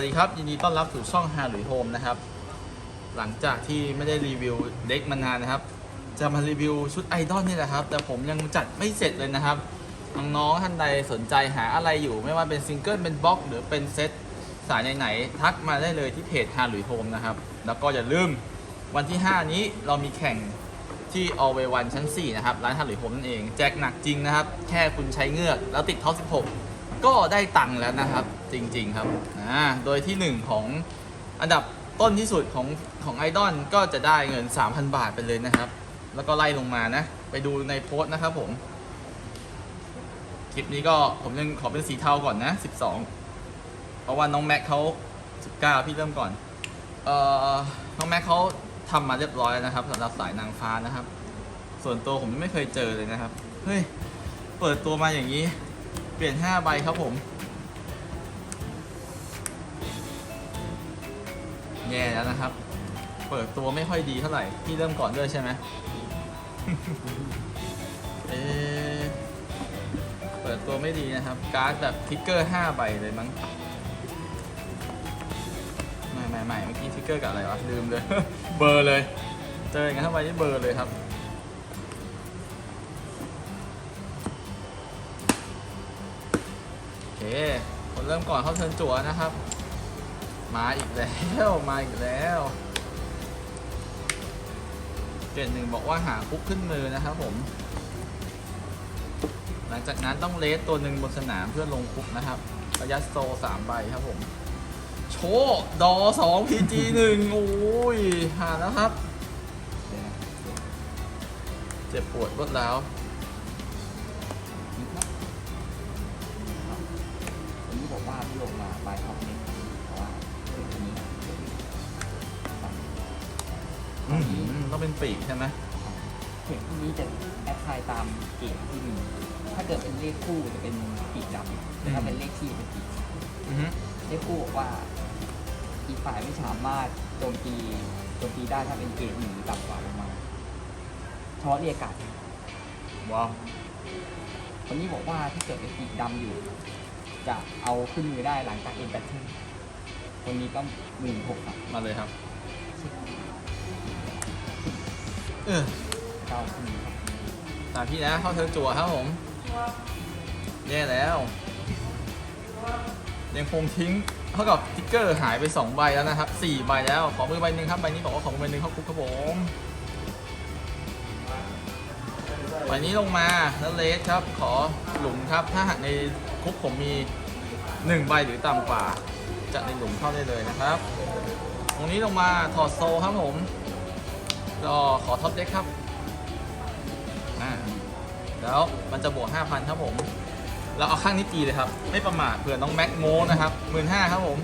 วัสดีครับ ยินดีต้อนรับสู่ช่องฮาหรือโฮมนะครับ หลังจากที่ไม่ได้รีวิวเด็กมานานนะครับ จะมารีวิวชุดไอดอลนี่แหละครับ แต่ผมยังจัดไม่เสร็จเลยนะครับ น้องๆท่านใดสนใจหาอะไรอยู่ ไม่ว่าเป็นซิงเกิลเป็นบล็อกหรือเป็นเซตสายไหนๆทักมาได้เลยที่เพจฮาหรือโฮมนะครับ แล้วก็อย่าลืมวันที่ 5 นี้เรามีแข่งที่ All Way One ชั้น 4 นะครับ ร้านฮาหรือโฮมนั่นเอง แจกหนักจริงนะครับ แค่คุณใช้เงือกแล้วติดท็อป16 ก็ได้ตังค์แล้วนะครับจริงๆครับอ่าโดยที่หนึ่งของอันดับต้นที่สุดของของไอดอลก็จะได้เงิน 3,000 บาทไปเลยนะครับ แล้วก็ไล่ลงมานะ ไปดูในโพสต์นะครับผม คลิปนี้ก็ผมยังขอเป็นสีเทาก่อนนะ 12 เพราะว่าน้องแม็กเขา19 พี่เริ่มก่อน เอ่อ น้องแม็กเขาทำมาเรียบร้อยแล้วนะครับสำหรับสายนางฟ้านะครับ ส่วนตัวผมยังไม่เคยเจอเลยนะครับ เฮ้ย เปิดตัวมาอย่างนี้ เปลี่ยน5ใบครับผม แย่แล้วนะครับ เปิดตัวไม่ค่อยดีเท่าไหร่ พี่เริ่มก่อนด้วยใช่ไหมเอ๊ะเปิดตัวไม่ดีนะครับ การ์ดแบบทิกเกอร์5ใบเลยมั้งไม่ไม่ไม่เมื่อกี้ทิกเกอร์กับอะไรวะลืมเลย เบอร์เลย เจออย่างนั้นเข้าไปที่เบอร์เลยครับ เริ่มก่อนเข้าเทิร์นจั่วนะครับ มาอีกแล้วมาอีกแล้วเกรดหนึ่งบอกว่าหาคุกขึ้นมือนะครับผม หลังจากนั้นต้องเลสตัวหนึ่งบนสนามเพื่อลงคุกนะครับระยะโซสามใบครับผม โชว์ดอสองพีจีหนึ่งโอ้ยหาแล้วครับ เจ็บปวดรวดแล้ว ต้องเป็นปีกใช่ไหมเข็มที่นี้จะแอดไซน์ตามเกรดที่มี ถ้าเกิดเป็นเลขคู่จะเป็นปีกดำแต่ถ้าเป็นเลขที่เป็นปีกขาวอือฮึเลขคู่บอกว่าอีกฝ่ายไม่สามารถโจมตีโจมตีได้ถ้าเป็นเกรดหนึ่งหรือต่ำกว่าลงมาเฉพาะเรียกการ์ดว้าววันนี้บอกว่าถ้าเกิดเป็นปีกดำอยู่ จะเอาขึ้นมือได้หลังจากเอ็นแบทเทิลคนนี้ก็หมื่นหกครับมาเลยครับ เออเก้าขึ้นครับตามพี่นะเข้าเทิร์นจั่วครับผมแย่แล้ว ยังคงทิ้งเท่ากับติ๊กเกอร์หายไป 2 ใบแล้วนะครับ4ใบแล้ว ขอมือใบหนึ่งครับ ใบนี้บอกว่าขอมือใบหนึ่งเข้าคุกครับผมใบนี้ลงมาแล้วเลสครับ ขอหลุมครับ ถ้าหากในคุกผมมี 1 ใบหรือต่ำกว่า จะในหลุมเข้าได้เลยนะครับ ตรงนี้ลงมาถอดโซครับผม ก็ขอท็อปเด็กครับอ่าแล้วมันจะบวก 5,000 ครับผม เราเอาข้างนี้ตีเลยครับ ไม่ประมาทเผื่อน้องแม็กโมนะครับหมื่นห้าครับผม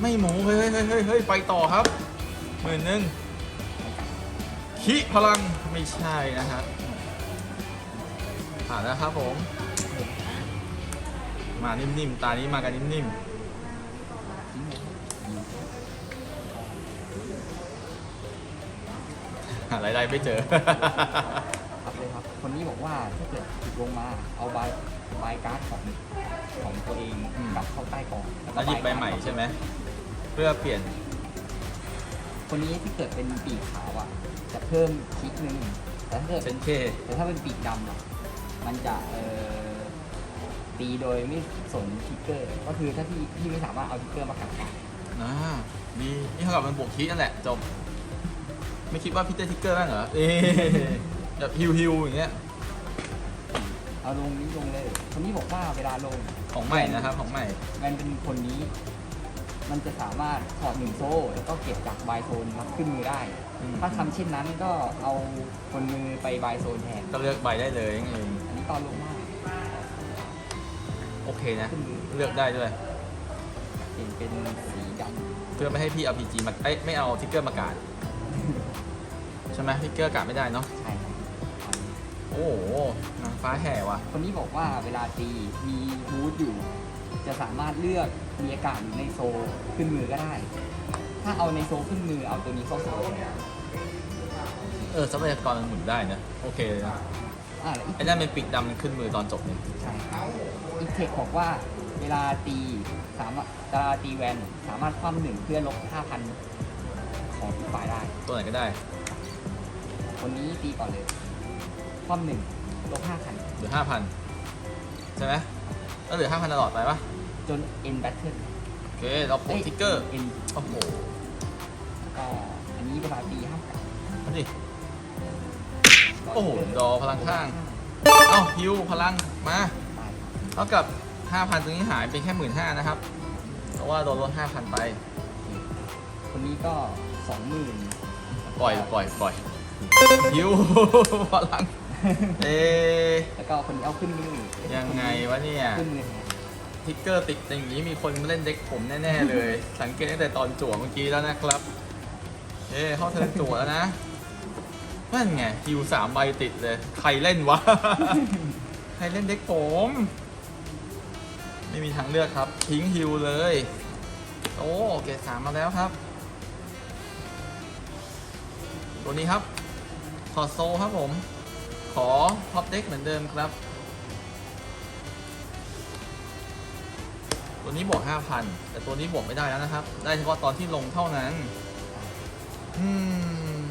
ไม่โมเฮ้ยเฮ้ยเฮ้ยเฮ้ยเฮ้ยไปต่อครับหมื่นหนึ่งคิพลังไม่ใช่นะครับผ่านแล้วครับผม มานิ่มๆ ตานี้มากันนิ่มๆ หาอะไรายได้ไม่เจอ ครับเลยครับ คนนี้บอกว่าถ้าเกิดหยิบลงมาเอาใบบายการ์ดของของตัวเองอืม กลับเข้าใต้กองแล้วหยิบใบใหม่ใช่ไหมเพื่อเปลี่ยนคนนี้ที่เกิดเป็นปีกขาวอะ จะเพิ่มคลิกหนึ่งแต่ถ้าเกิดเป็นเคแต่ถ้าเป็นปีกดำอะ มันจะเอ่อตีโดยไม่สนทิกเกอร์ ก็คือถ้าพี่พี่ไม่สามารถเอาทิกเกอร์มาขัดได้อ่าดีนี่เท่ากับมันบวกคีนั่นแหละจบ ไม่คิดว่าพี่เต้ทิกเกอร์บ้างเหรอ เอ๊ะแบบฮิวฮิวอย่างเงี้ย เอาลงนี้ลงเลย คนนี้บอกว่าเวลาลงของใหม่นะครับ ของใหม่ แมันเป็นคนนี้ มันจะสามารถถอดหนึ่งโซ่ แล้วก็เก็บจากบายโซนมาขึ้นมือได้ อืม ถ้าทำเช่นนั้นก็เอาคนมือไปบายโซนแทน ก็เลือกใบได้เลยเองอันนี้ตอนลงมากโอเคนะ ขึ้นมือเลือกได้ด้วย เปลี่ยนเป็นสีดเพื่อไม่ให้พี่เอาพีจีมาเอ้ยไม่เอาทิกเกอร์มากาดใช่ไหมทิกเกอร์กาดไม่ได้เนาะำใช่ครับโอ้โหนางฟ้าแห่ว่ะ คนนี้บอกว่าเวลาตีมีบูทอยู่ จะสามารถเลือกมีอากาศอยู่ในโซลขึ้นมือก็ได้ ถ้าเอาในโซลขึ้นมือเอาตัวนี้เข้าโซลเออทรัพยากรมันหมุนได้นะ โอเคเลยนะอ่าแล้วอีกไอ้นั่นเป็นปีกดำมันขึ้นมือตอนจบเนี่ยใช่ครับอีกเทคบอกว่าเวลาตีสามารถเวลาตีแวนสามารถคว่ำหนึ่งเพื่อลบห้าพันของอีกฝ่ายได้ ตัวไหนก็ได้ คนนี้ตีก่อนเลยคว่ำหนึ่งลบห้าพันเหลือห้าพันใช่ไหมแล้วเหลือห้าพันตลอดไปปะจน end battle โอเค เราโผล่ทิกเกอร์ end โอ้โหก็อันนี้เวลาตีห้ามกัดมาดิโอ้โหดอพลังข้าง เอ้าฮิวพลัง มาตายเท่ากับ 5,000 ตรงนี้หายเป็นแค่หมื่นห้านะครับ เพราะว่าโดนลด5,000 ไป คนนี้ก็สองหมื่นปล่อย ปล่อย ปล่อย ฮิวพลังเอ๊ะแล้วก็คนนี้เอาขึ้นมือยังไงวะเนี่ยขึ้นมือแทนทิกเกอร์ติดอย่างนี้มีคนมาเล่นเด็กผมแน่ๆเลย สังเกตตั้งแต่ตอนจั่วเมื่อกี้แล้วนะครับ เอ๊ะเข้าเทิร์นจั่วแล้วนะนั่นไงฮิวสามใบติดเลย ใครเล่นวะ ใครเล่นเด็กผม ไม่มีทางเลือกครับ ทิ้งฮิวเลย โอ้เกรดสามมาแล้วครับ ตัวนี้ครับ ถอดโซลครับผม ขอท็อปเด็กเหมือนเดิมครับ ตัวนี้บวก5,000 แต่ตัวนี้บวกไม่ได้แล้วนะครับ ได้เฉพาะตอนที่ลงเท่านั้น อืม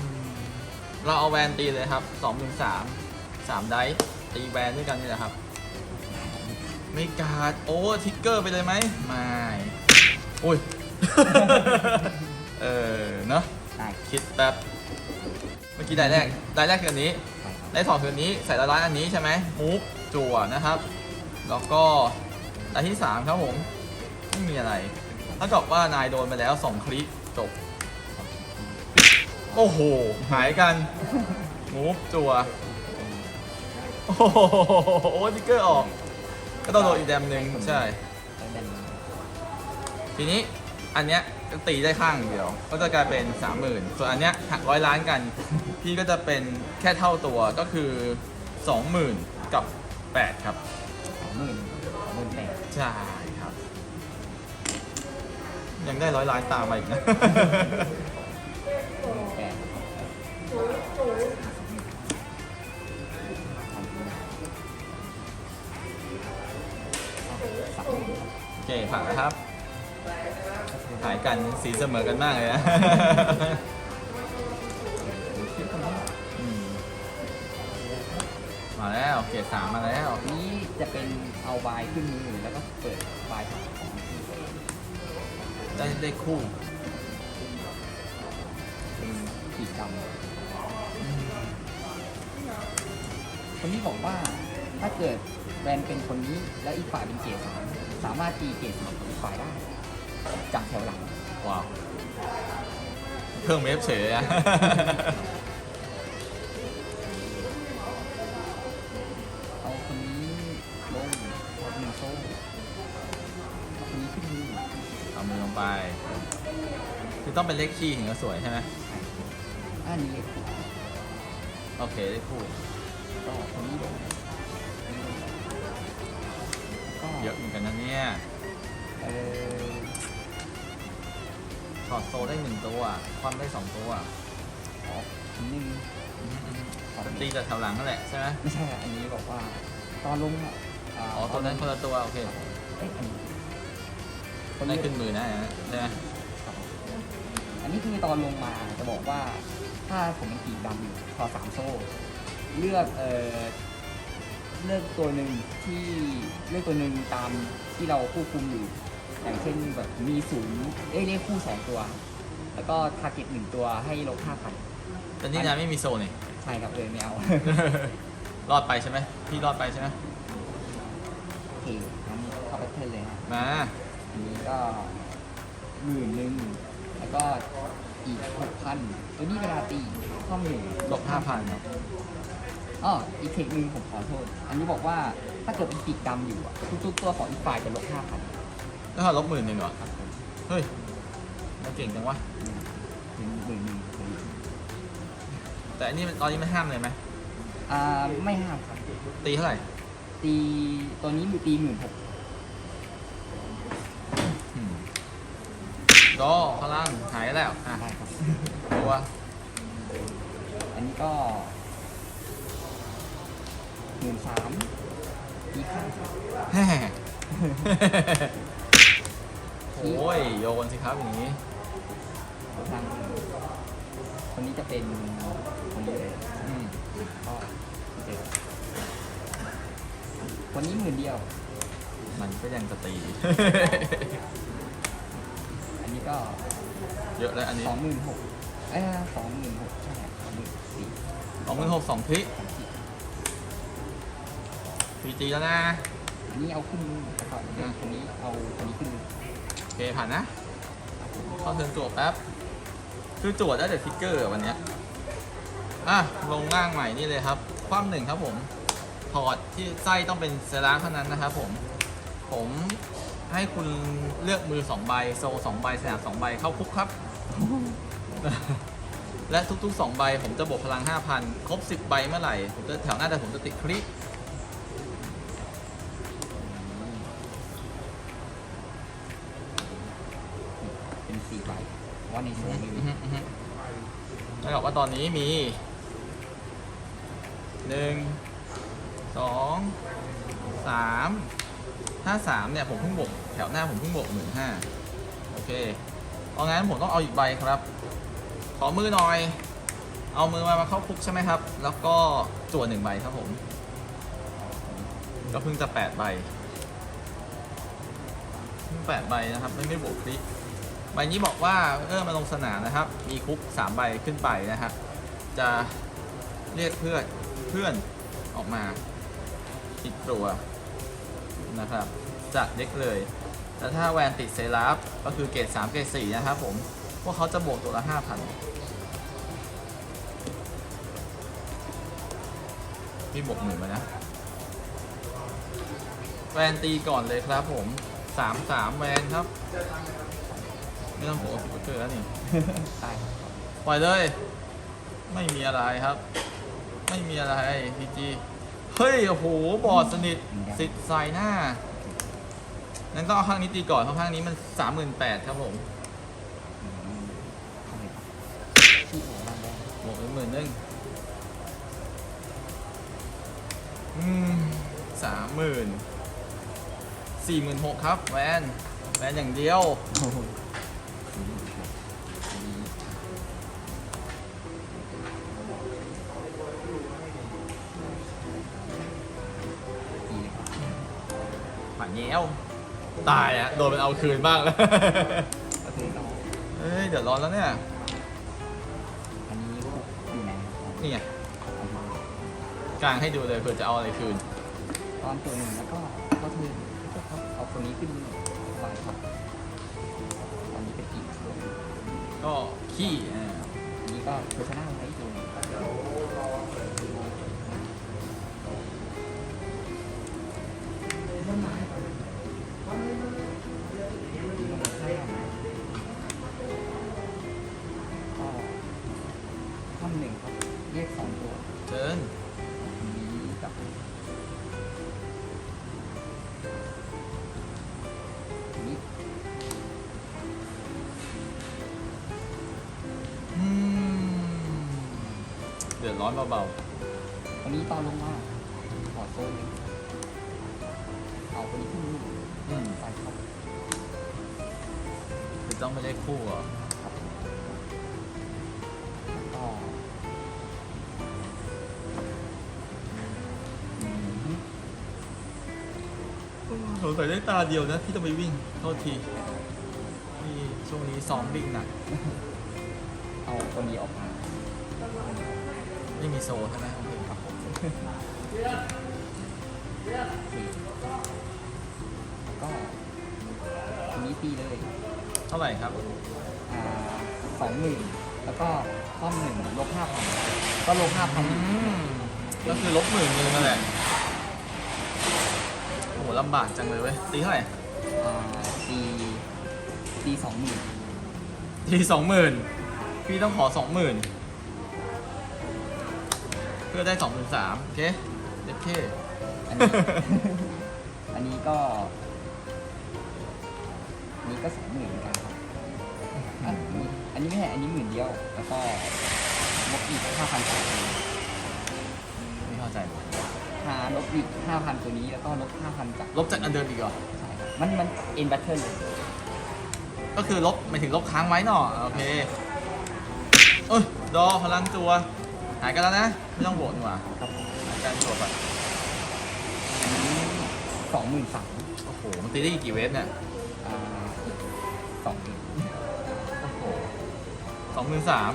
เราเอาแวนตีเลยครับ2 1 3 3 ไดส์ตีแวนด้วยกันนี่แหละครับ ไม่การ์ดโอ้ทิกเกอร์ไปเลยไหมไม่อุ้ย เออ เนอะคิดแป๊บ กี้ได้แรกได้แรกคืออันนี้ใช่ครับได้ถอดคืนนี้ใส่ละร้านอันนี้ใช่ไหมมูฟจั่วนะครับ แล้วก็อันที่3ครับผมไม่มีอะไรถ้ากับว่านายโดนไปแล้ว2คลิกจบโอ้โหหายกันมูฟจั่วโอ้โหโอ้ติ๊กเกอร์ออก ก็ต้องโดนอีกแดมหนึ่งใช่แล้วเป็นทีนี้อันเนี้ยก็ ตีได้ข้างเดียว ก็จะกลายเป็น 30,000 ส่วนอันเนี้ยหักร้อยล้านกัน พี่ก็จะเป็นแค่เท่าตัวก็คือ 20,000 กับ 8 ครับ สองหมื่นสองหมื่นแปดใช่ครับ ยังได้ร้อยล้านตามมาอีกนะ สองหมื่นแปดสามหมื่นโอเคผ่านนะครับ หายกันสีเสมอกันมากเลยนะอืมมาแล้วเกรดสามมาแล้ว นี้จะเป็นเอาบายขึ้นมือแล้วก็เปิดบายของได้ได้คู่ เป็นขีดดำคนนี้บอกว่าถ้าเกิดแวนเป็นคนนี้แล้วอีกฝ่ายเป็นเกรดสามสามารถตีเกรดสามของอีกฝ่ายได้ จากแถวหลัง ว้าว เครื่องเวฟเฉยอะ เอาคนนี้ลงเอาหนึ่งโซ่เอาคนนี้ขึ้นมือเอามือลงไป คือต้องเป็นเลขคีย์ถึงจะสวยใช่ไหมใช่อันนี้เลยคือโอเคได้คู่ ก็คนนี้ลงคนนี้ลงก็เยอะเหมือนกันนะเนี่ย เออ ถอดโซได้หนึ่งตัวความได้สองตัวขอทีนึงอืมอืมขอก็ตีจากแถวหลังนั่นแหละใช่ไหมไม่ใช่อันนี้บอกว่า ตอนลงอะาอ๋อตัวนั้นคนละตัวโอเคเอ้ยอันนี้คนได้นี้ขึ้นมือนะใช่ไหมครับอันนี้คือตอนลงมาจะบอกว่า ถ้าผมเป็นกีดำอยู่พอสามโซ่ เลือกเอ่อเลือกตัวหนึ่งที่เลือกตัวหนึ่งตามที่เราควบคุมอยู่ อย่างเช่นแบบมีศูนย์เอ้ยเลขคู่สองตัว แล้วก็ทาร์เก็ตหนึ่งตัวให้ลบห้าพันแต่นี่นายไม่มีโซนนี่ ใช่ครับเลยไม่เอารอดไปใช่ไหมพี่รอดไปใช่ไหมโอเคงั้นเข้าไปเทิร์นเลยฮะมาอันนี้ก็หมื่นหนึ่งแล้วก็อีกหกพันตัวนี้เวลาตีข้อหนึ่งลบห้าพันครับอ๋ออีกเทคหนึ่งผมขอโทษ อันนี้บอกว่าถ้าเกิดเป็นปีกดำอยู่อะทุกๆตัวของอีกฝ่ายจะลบห้าพัน แล้วเขาลบหมื่นหนึ่งเหรอครับผมเฮ้ยมันเก่งจังวะถึงหมื่นหนึ่งแต่อันนี้มันตอนนี้มันห้ามเลยไหมอ่าไม่ห้ามครับ ตีเท่าไหร่ ตีตัวนี้มือตีหมื่นหกอืมก็พลังหายแล้วอะได้ครับ ตัวอันนี้ก็หมื่นสามตีข้างครับ แฮ่ โอ้ยโยนสิครับอย่างนี้ทางคนนี้จะเป็นคนนี้เลยอืมก็เจอคนนี้หมื่นเดียว มันก็ยังจะตี อันนี้ก็เยอะแล้วอันนี้สองหมื่นหกเอ้ยสองหมื่นหกใช่สองหมื่นสี่สองหมื่นหกสองพลิสองสี่พีจีแล้วนะ อันนี้เอาขึ้นมือนอาคนนี้ เคผ่านนะเข้าเทินจั่วแป๊บ คือจั่วได้แต่ทิกเกอร์วันเนี้ยอะลงล่างใหม่นี่เลยครับ ความหนึ่งครับผมพอร์ตที่ไส้ต้องเป็นเซราเท่านั้นนะครับผม ผมให้คุณเลือกมือ2ใบโซ2ใบสนาม2ใบเข้าคุกครับ และทุกๆ2ใบผมจะบวกพลัง 5,000 ครบ 10 ใบเมื่อไหร่ผมจะแถวหน้าแต่ผมจะติดคลิก แล้วบอกว่าตอนนี้มีหนึ่งสองสามถ้าสามเนี่ยผมเพิ่งบวกแถวหน้าผมเพิ่งบวกหมื่นห้าโอเคเอางั้นผมต้องเอาอีกใบครับ ขอมือหน่อย เอามือมามาเข้าคุกใช่ไหมครับ แล้วก็จวดหนึ่งใบครับผม ก็เพิ่งจะแปดใบเพิ่งแปดใบนะครับ ไม่ไม่บวกคลิก ใบนี้บอกว่าเออมาลงสนามนะครับ มีคุก3ใบขึ้นไปนะครับจะเรียกเพื่อนเพื่อนออกมาติดตัวนะครับจากเด็กเลยแล้วถ้าแวนติดเซราฟก็คือเกรด3เกรด4นะครับผม พวกเขาจะบวกตัวละ 5,000พี่บวกหมื่นมานะแวนตีก่อนเลยครับผม 3-3 แวนครับ ไม่ต้องโผล่ฟิกเกอร์แล้วนี่ได้ครับปล่อยเลย ไม่มีอะไรครับ ไม่มีอะไรพีจีเฮ้ย โอ้โห บอดสนิทสิทธิ์ใส่หน้างั้นต้องเอาข้างนี้ตีก่อน เพราะข้างนี้มัน38,000ครับผมอืมเข้าไปครับที่หัวบ้านได้บวกไปหมื่นหนึงอืมสามหมื่นสี่หมื่นหกครับ แวน แวนอย่างเดียว โอ้โห อันนี้ดีเลยครับหมาแย้วตายอะโดนมันเอาคืนบ้างแล้วเราเฮ้ยเดี๋ยวร้อนแล้วเนี่ย อันนี้อยู่ไหนครับนี่ไงกลางให้ดูเลยเผื่อจะเอาอะไรคืน ตอนตัวหนึ่งแล้วก็เขาทืนเอาคนนี้ขึ้นวาครับ ก็ขี้อ่านี่ก็เพอร์ซนาไดือดร้อนเบาอันนี้ตอนลงมาขอโซ่หนึ่งเอาคนนี้ขึ้นมือๆอืมใส่ครับคือต้องไม่ได้คู่เหรอครับแล้วก็อืมสงสัยได้ตาเดียวนะที่ต้องไปวิ่งโทษทีนี่ช่วงนี้ซ้อมวิ่งหนัก เอาคนนี้ออกมา ไม่มีโซใช่ไหมโอเคครับผมสี่แล้วก็คนนี้ตีเลยเท่าไหร่ครับอ่าสองหมื่นแล้วก็ข้อมหนึ่งลบห้าพันก็ลบห้าพันอืมก็คือลบหมื่นนึงนั่นแหละโอ้โหลำบากจังเลยเว้ยตีเท่าไหร่อ่าตีตีสองหมื่นทีสองหมื่นพี่ต้องขอสองหมื่นเพื่อได้สองหมื่นสามโอเคเด็ดเท่อันนี้ อันนี้ก็อันนี้ก็สองหมื่นเหมือนกันครับอันนี้อันนี้ไม่ใช่อันนี้หมื่นเดียว แล้วก็ลบอีกห้าพันไม่เข้าใจหาลบอีกห้าพันตัวนี้ แล้วก็ลบห้าพันจากลบจากอันเดิมอีกเหรอใช่มันมันเอ็นแบทเทิลเลยก็คือลบหมายถึงลบค้างไว้เนาะโอเคเอ้ยดอพลังตัว หายกันแล้วนะ ไม่ต้องโหวตดีกว่าครับผมหายการโหวตอะอันนี้สองหมื่นสามโอ้โห มันตีได้กี่เวฟเนี่ยอ่าอีกสองหมื่นโอ้โหสองหมื่นสาม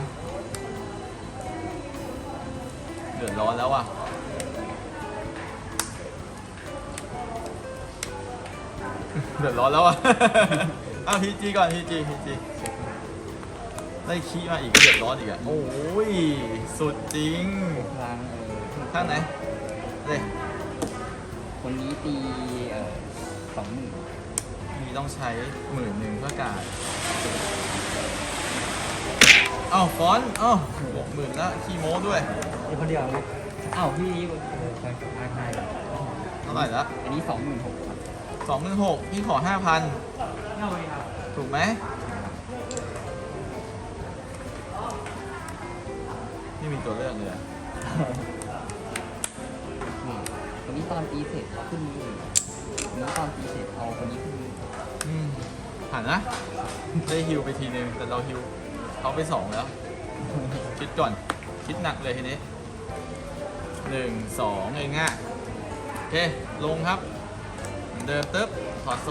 เดือดร้อนแล้วว่ะ เดือดร้อนแล้วอะ อ้าวพีจีก่อนพีจีพีจีเช็คมา ได้คีย์มาอีกก็เดือดร้อนอีกอะ โอ้ย สุดจริงพลังเออข้างไหนเลยคนนี้ตีเออสองหมื่นมีต้องใช้หมื่นหนึ่งเพื่อการเอ้าฟอนต์เอ้าบวกหมื่นแล้วคีย์โม้ด้วยนี่คนเดียวไหมอ้าวพี่นี่เออไปไปไปเท่าไหร่ละอันนี้สองหมื่นหกครับสองหมื่นหกพี่ขอห้าพันเอาเลยครับถูกไหม ไม่มีตัวเลือกเลยอะนี่คนนี้ตอนตีเสร็จขึ้นมือคนนี้ตอนตีเสร็จเอาคนนี้ขึ้นมืออืมผ่านนะ ได้ฮิวไปทีนึงแต่เราฮิวเขาไปสองแล้ว คิดก่อน คิดหนักเลยทีนี้หนึ่งสองเองอะโอเค ลงครับเหมือนเดิมตึ๊บถอดโซ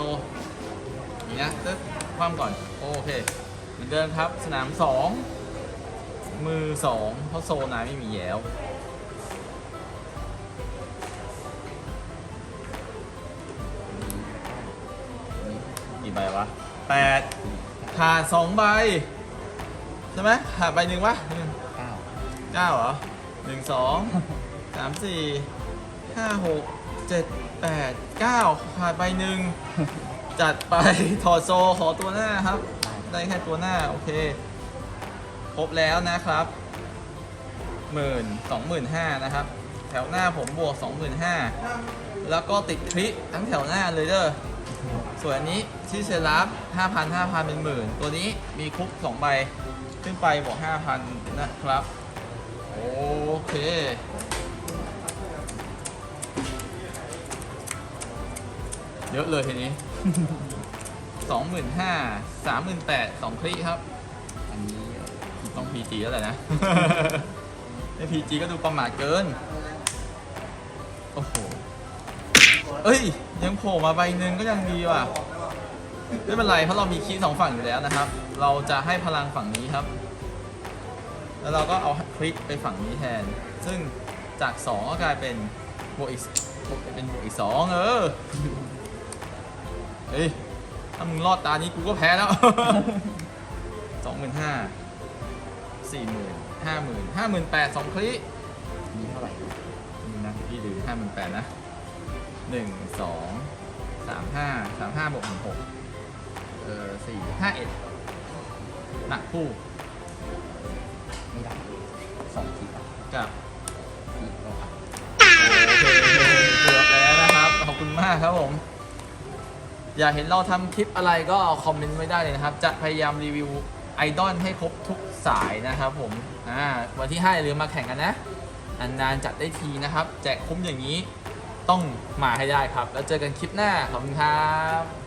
อย่างเงี้ยตึ๊บคว่ำก่อน โอเค เหมือนเดิมครับ สนามสอง มือสองเพราะโซนายไม่มีแล้วคนนี้กี่ใบวะแปดขาดสองใบ ใช่ไหมขาดใบหนึ่งวะหนึ่งเก้าเก้าเหรอหนึ่งสองสามสี่ห้าหกเจ็ดแปดเก้าขาดใบหนึ่งจัดไปถอดโซขอตัวหน้าครับ ได้แค่ตัวหน้า โอเค ครบแล้วนะครับหมื่นสองหมื่นห้านะครับ แถวหน้าผมบวกสองหมื่นห้าแล้วก็ติดคลิกทั้งแถวหน้าเลยเด้อส่วนอันนี้ที่เซรับ5,000 5,000เป็นหมื่นตัวนี้มีคุก2ใบขึ้นไปบวก5,000นนะครับ โอเคเยอะเลยทีนี้25,000 38,000 2คลิครับ PG แล้วแหละนะ ไอ PG ก็ดูประมาทเกิน โอ้โห เอ้ย ยังโผล่มาใบหนึ่งก็ยังดีว่ะ ไม่เป็นไรเพราะเรามีคีย์สองฝั่งอยู่แล้วนะครับ เราจะให้พลังฝั่งนี้ครับ แล้วเราก็เอาคลิกไปฝั่งนี้แทน ซึ่งจาก2ก็กลายเป็นบวกอีกบวกเป็นบวกอีก2เออ เฮ้ย ถ้ามึงรอดตานี้กูก็แพ้แล้วสองหมื่นห้า สี่หมื่นห้าหมื่นห้าหมื่นแปดสองคลิอันนี้เท่าไหร่นี่นะพี่ดูห้าหมื่นแปดนะหนึ่งสองสามห้าสามห้าบวกหนึ่งหกเออสี่ห้าเอ็ดหนักคู่ไม่ได้สองทีครับกับทีโลครับโอเคเกือบแล้วนะครับ ขอบคุณมากครับผม อยากเห็นเราทำคลิปอะไรก็คอมเมนต์ไว้ได้เลยนะครับ จะพยายามรีวิว ไอดอลให้ครบทุกสายนะครับผมอ่าวันที่5อย่าลืมมาแข่งกันนะนานๆจัดได้ทีนะครับ แจกคุ้มอย่างนี้ต้องมาให้ได้ครับ แล้วเจอกันคลิปหน้าขอบคุณครับ